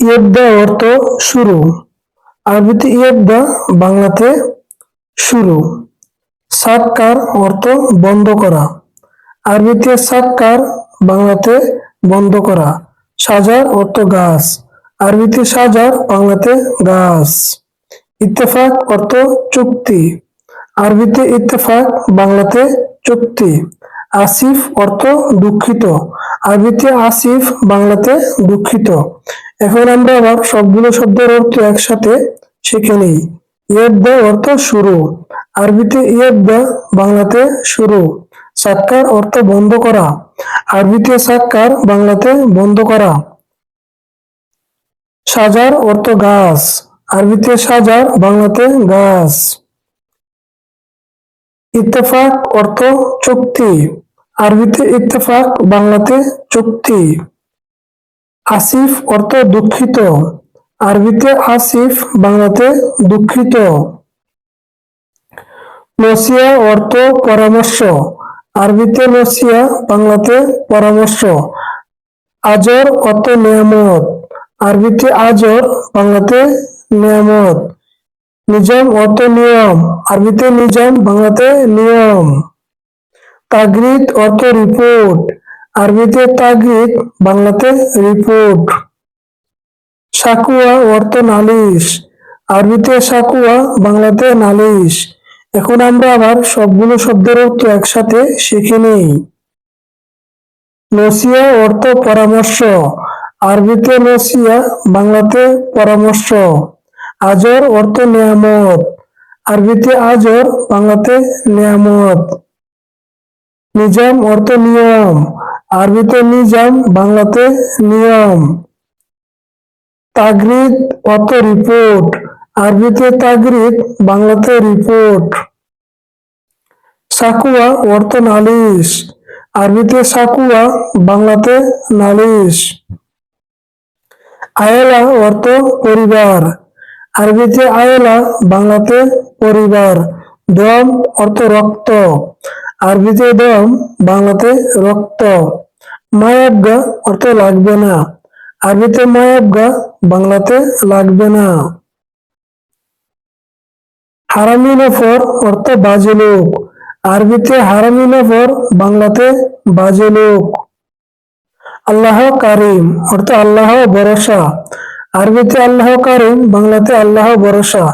ইয়েবদা অর্থ শুরু। আরবিতে ইয়েবদা বাংলাতে শুরু। সাক্কার অর্থ বন্ধ করা। আরবিতে সাক্কার বাংলাতে বন্ধ করা। সাজার অর্থ গাছ। আরবিতে সাজার বাংলাতে গাছ। ইত্তেফাক অর্থ চুক্তি। আরবিতে ইত্তেফাক বাংলাতে চুক্তি। আসিফ অর্থ দুঃখিত। আরবিতে আসিফ বাংলাতে দুঃখিত। এখন আমরা আবার সবগুলো শব্দের অর্থ একসাথে শিখে নিই। ইয়েবদা অর্থ শুরু। আরবিতে ইয়েবদা বাংলাতে শুরু। সাক্কার অর্থ বন্ধ করা। আরবিতে সাক্কার বাংলাতে বন্ধ করা। সাজার অর্থ গাছ। আরবিতে সাজার বাংলাতে গাছ। ইত্তেফাক অর্থ চুক্তি। আরবিতে ইত্তেফাক বাংলাতে চুক্তি। আসিফ অর্থ দুঃখিত। আরবিতে আসিফ, বাংলাতে দুঃখিত। নসিয়া অর্থ পরামর্শ। আরবিতে নসিয়া, বাংলাতে পরামর্শ। আজর অর্থ নিয়ামত। আরবিতে আজর, বাংলাতে নিয়ামত। নিজাম অর্থ নিয়ম। আরবিতে নিজাম, বাংলাতে নিয়ম। তাগরিদ অর্থ রিপোর্ট। আরবিতে তাগরিদ বাংলাতে রিপোর্ট। সাকুয়া অর্থ নালিশ। আরবিতে সাকুয়া, বাংলাতে নালিশ। এখন আমরা আবার সবগুলো শব্দের অর্থ একসাথে শিখে নিই। নসিয়া অর্থ পরামর্শ। আরবিতে নসিয়া, বাংলাতে পরামর্শ। আজর অর্থ নিয়ামত। আরবিতে আজর, বাংলাতে নিয়ামত। নিজাম অর্থ নিয়ম। আরবিতে নিজাম, বাংলাতে নিয়ম। তাগরিদ অর্থ রিপোর্ট আরবিতে তাগরিদ, বাংলাতে রিপোর্ট সাকুয়া অর্থ নালিশ। আরবিতে সাকুয়া, বাংলাতে নালিশ। আয়েলা অর্থ পরিবার। আরবিতে আয়েলা, বাংলাতে পরিবার। দম অর্থ রক্ত। আরবিতে দম, বাংলাতে রক্ত। মায়াবগা অর্থ লাগবে না। আরবিতে মায়াবগা, বাংলাতে লাগবে না। হারামি নফর অর্থ বাজে লোক। আরবিতে হারামি নফর, বাংলাতে বাজে লোক। আল্লাহ কারিম অর্থ আল্লাহ ভরসা। আরবিতে আল্লাহ কারিম, বাংলাতে আল্লাহ ভরসা।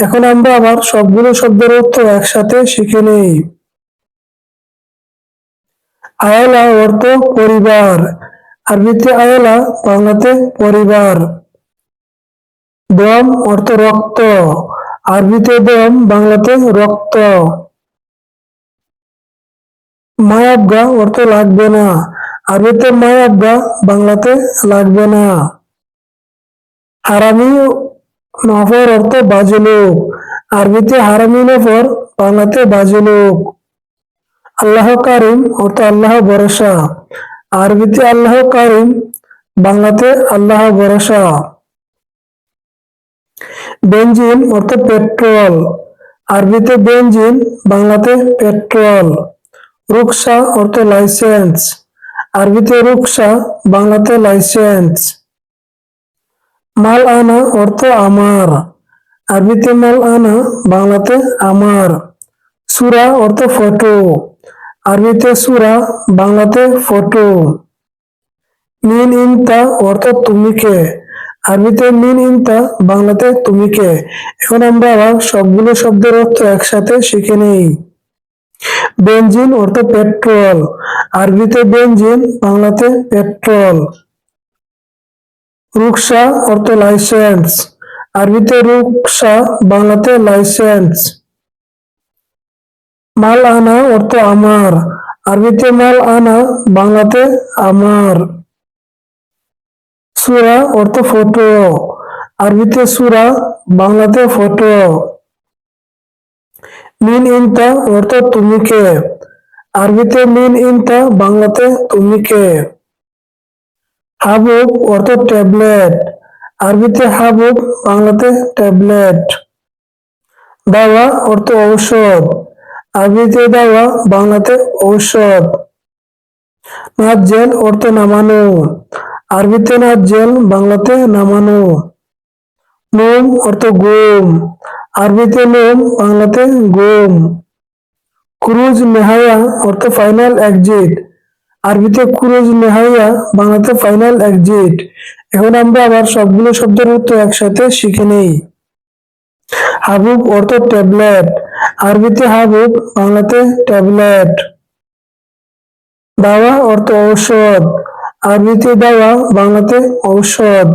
এখন আমরা আবার সবগুলো শব্দের অর্থ একসাথে শিখে নেই। আয়লা অর্থ পরিবার। আরবিতে আয়লা, বাংলাতে পরিবার। দম অর্থ রক্ত। আরবিতে দম, বাংলাতে রক্ত। মায়াবগা অর্থ লাগবে না। আরবিতে মায়াবগা, বাংলাতে লাগবে না। হারামি নফর অর্থ বাজে লোক। আরবিতে হারামি নফর, বাংলাতে বাজে লোক। আল্লাহ কারিম অর্থ আল্লাহ ভরসা। আরবিতে আল্লাহ কারিম, বাংলাতে আল্লাহ ভরসা। বেঞ্জিন অর্থ পেট্রোল। আরবিতে বেঞ্জিন বাংলাতে পেট্রোল। রুকসা অর্থ লাইসেন্স। আরবিতে রুকসা, বাংলাতে লাইসেন্স। মাল আনা অর্থ আমার। আরবিতে মাল আনা বাংলাতে আমার। সুরা অর্থ ফটো। আরবিতে সুরা, বাংলাতে ফটো। মিন ইনতা অর্থ তুমি কে? আরবিতে মিন ইনতা, বাংলাতে তুমি কে? এখন আমরা আবার সবগুলো শব্দের অর্থ একসাথে শিখে নেই। বেঞ্জিন অর্থ পেট্রোল। আরবিতে বেঞ্জিন বাংলাতে পেট্রোল। রুকসা, অর্থ লাইসেন্স। আরবিতে রুকসা, বাংলাতে লাইসেন্স। মাল আনা অর্থ আমার। আরবিতে মাল আনা, বাংলাতে আমার। সুরা অর্থ ফটো। আরবিতে সুরা, বাংলাতে ফটো। মিন ইনতা অর্থ তুমি কে আরবিতে মিন ইনতা, বাংলাতে তুমি কে হাবুব অর্থ ট্যাবলেট। আরবিতে হাবুব, বাংলাতে ট্যাবলেট। দাওয়া অর্থ ঔষধ। আরবিতে দাওয়া বাংলাতে ঔষধ। নাজ্জেল অর্থ নামানো। আরবিতে নাজ্জেল বাংলাতে নামানো। নোম অর্থ গোম। আরবিতে নোম বাংলাতে গোম। ক্রুজ নেহায়া অর্থ ফাইনাল এক্সিট। আরবিতে ক্রুজ নেহায়া বাংলাতে ফাইনাল এক্সিট। এখন আমরা আবার সবগুলো শব্দের অর্থ একসাথে শিখে নেই। হাবুব অর্থ ট্যাবলেট। আরবিতে হাবুব, বাংলাতে ট্যাবলেট। দাওয়া অর্থ ঔষধ। আরবিতে দাওয়া, বাংলাতে ঔষধ।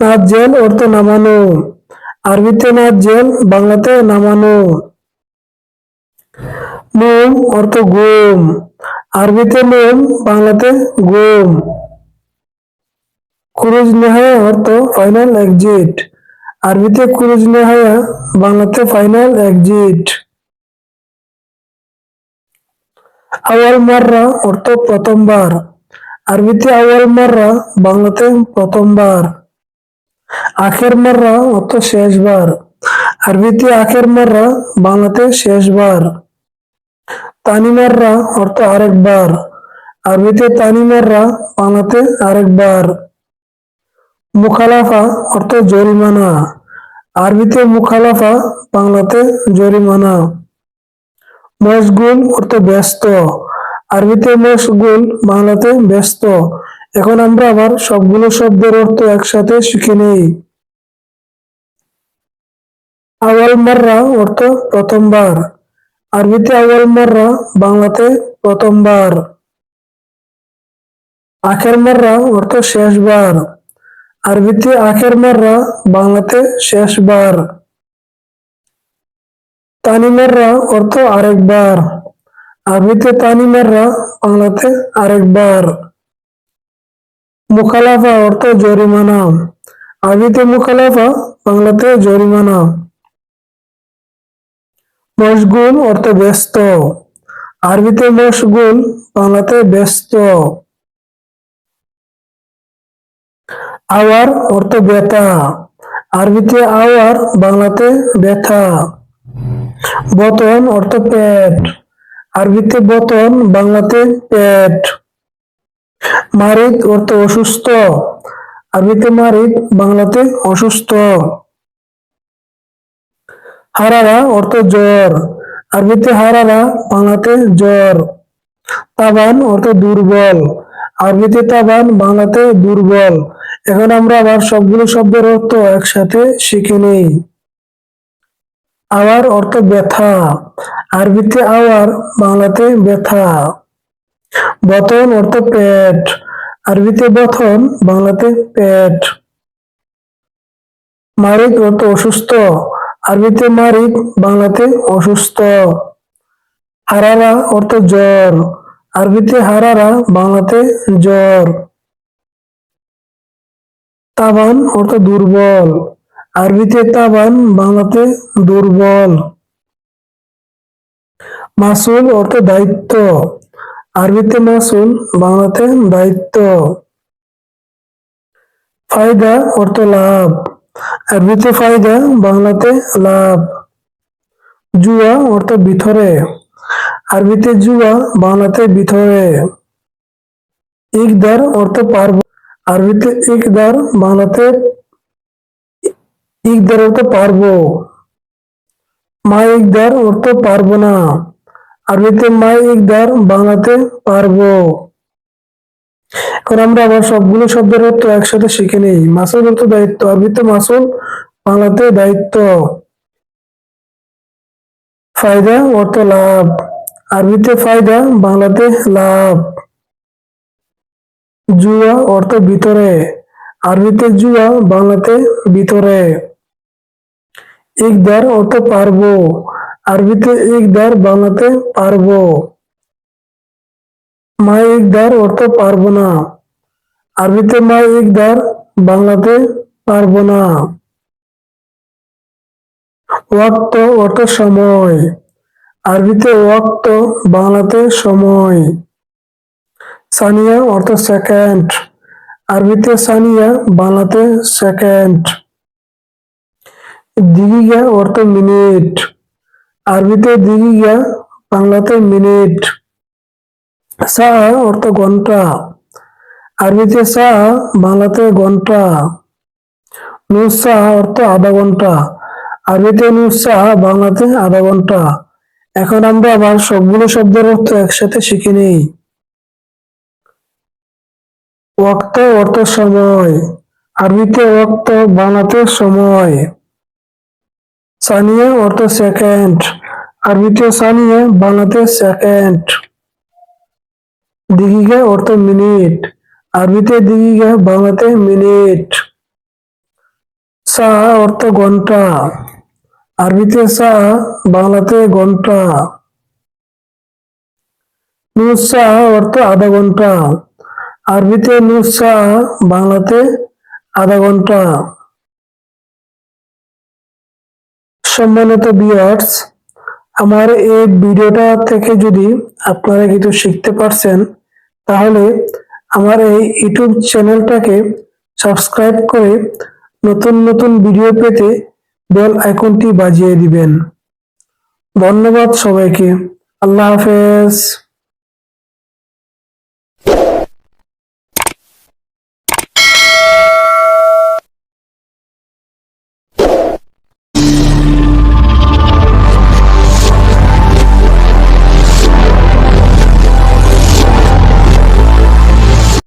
নাজ্জেল অর্থ নামানো। আরবিতে নাজ্জেল বাংলাতে নামানো। নোম অর্থ গোম আরবিতে মোম বাংলাতে গোম কুরুজ নেহায়া অর্থ ফাইনাল এক্সিট আরবিতে কুরুজ নেহায়া বাংলাতে ফাইনাল এক্সিট। আওয়াল মাররা অর্থ প্রথমবার। আরবিতে আওয়াল মাররা বাংলাতে প্রথমবার। আখের মাররা অর্থ শেষবার। আরবিতে আখের মাররা বাংলাতে শেষবার। তানি মাররা অর্থ আরেকবার। আরবিতে তানি মাররা বাংলাতে আরেকবার। মুখালাফা অর্থ জরিমানা। আরবিতে মুখালাফা, বাংলাতে জরিমানা। মশগুল অর্থ ব্যস্ত। আরবিতে মশগুল বাংলাতে ব্যস্ত। এখন আমরা আবার সবগুলো শব্দের অর্থ একসাথে শিখে নেই। আওয়াল মাররা অর্থ প্রথমবার। আরবিতে আওয়াল মাররা, বাংলাতে প্রথমবার। আখের মাররা অর্থ শেষবার। আরবিতে আখের মাররা, বাংলাতে শেষবার। তানিমাররা অর্থ আরেকবার। আরবিতে তানিমাররা বাংলাতে আরেকবার। মুখালাফা অর্থ জরিমানা। আরবিতে মুখালাফা, বাংলাতে জরিমানা। মশগুল অর্থ ব্যস্ত। আরবিতে মশগুল, বাংলাতে ব্যস্ত। আওয়ার অর্থ ব্যথা। আরবিতে আওয়ার, বাংলাতে ব্যথা। বতন অর্থ পেট। আরবিতে বতন, বাংলাতে পেট। মারিদ অর্থ অসুস্থ। আরবিতে মারিদ, বাংলাতে অসুস্থ। হারারা অর্থ জ্বর। আরবিতে হারারা, বাংলাতে জ্বর। তাবান অর্থ দুর্বল। আরবিতে তাবান বাংলাতে দুর্বল। এখন আমরা আবার সবগুলো শব্দের অর্থ একসাথে শিখে নেই। আওয়ার অর্থ ব্যথা। আরবিতে আওয়ার বাংলাতে ব্যথা। বতন অর্থ পেট। আরবিতে বথন বাংলাতে পেট। মারিক অর্থ অসুস্থ। আরবিতে মারিক বাংলাতে অসুস্থ। হারারা অর্থ জ্বর। আরবিতে হারারা, বাংলাতে জ্বর। তাবান অর্থ দুর্বল। আরবিতে তাবান, বাংলাতে দুর্বল। মাসুল অর্থ দায়িত্ব। আরবিতে মাসুল, বাংলাতে দায়িত্ব। ফায়দা অর্থ লাভ। আরবিতে ফায়দা, বাংলাতে লাভ। জুয়া অর্থ ভিতরে আরবিতে জুয়া বাংলাতে ভিতরে ইকদার অর্থ পারব। আরবিতে ইকদার বাংলাতে ইকদার অর্থ পারব। মা ইকদার অর্থ পারব না। আরবিতে মা ইকদার বাংলাতে পারব। এখন আমরা আবার সবগুলো শব্দের অর্থ একসাথে শিখে নেই। মাসুল অর্থ দায়িত্ব। আরবিতে মাসুল, বাংলাতে দায়িত্ব। ফায়দা অর্থ লাভ। আরবিতে ফায়দা, বাংলাতে লাভ। জুয়া অর্থ ভিতরে। আরবিতে জুয়া, বাংলাতে ভিতরে। ইকদার অর্থ পারব। আরবিতে ইকদার বাংলাতে পারব। মা ইকদার অর্থ পারব না। আরবিতে মা ইকদার বাংলাতে পারব না। ওয়াক্ত অর্থ সময়। আরবিতে ওয়াক্ত, বাংলাতে সময়। সানিয়া অর্থ সেকেন্ড আরবিতে সানিয়া, বাংলাতে সেকেন্ড দিগিগা অর্থ মিনিট আরবিতে দিগিগা বাংলাতে মিনিট সা অর্থ ঘণ্টা। আরবিতে সা, বাংলাতে ঘণ্টা। নুসা অর্থ আধা ঘণ্টা। আরবিতে নুসা বাংলাতে আধা ঘণ্টা। এখন আমরা আবার সবগুলো শব্দের অর্থ একসাথে শিখে নিই। ওয়াক্ত অর্থ সময়, আরবিতে ওয়াক্ত বাংলাতে সময়। সানিয়া অর্থ সেকেন্ড আরবিতে সানিয়া বাংলাতে সেকেন্ড দিঘিকা অর্থ মিনিট আরবিতে দিঘিকা বাংলাতে মিনিট সা অর্থ ঘণ্টা। আরবিতে সা, বাংলাতে ঘণ্টা। নুসা অর্থ আধা ঘণ্টা। আরবিতে নুসা বাংলাতে আধা ঘণ্টা। সম্মানিত বিয়ার্স আমার এই ভিডিওটা থেকে যদি আপনারা কিছু শিখতে পারছেন, তাহলে আমার এই ইউটিউব চ্যানেলটাকে সাবস্ক্রাইব করে নতুন নতুন ভিডিও পেতে বেল আইকনটি বাজিয়ে দিবেন। ধন্যবাদ সবাইকে। আল্লাহ হাফেজ।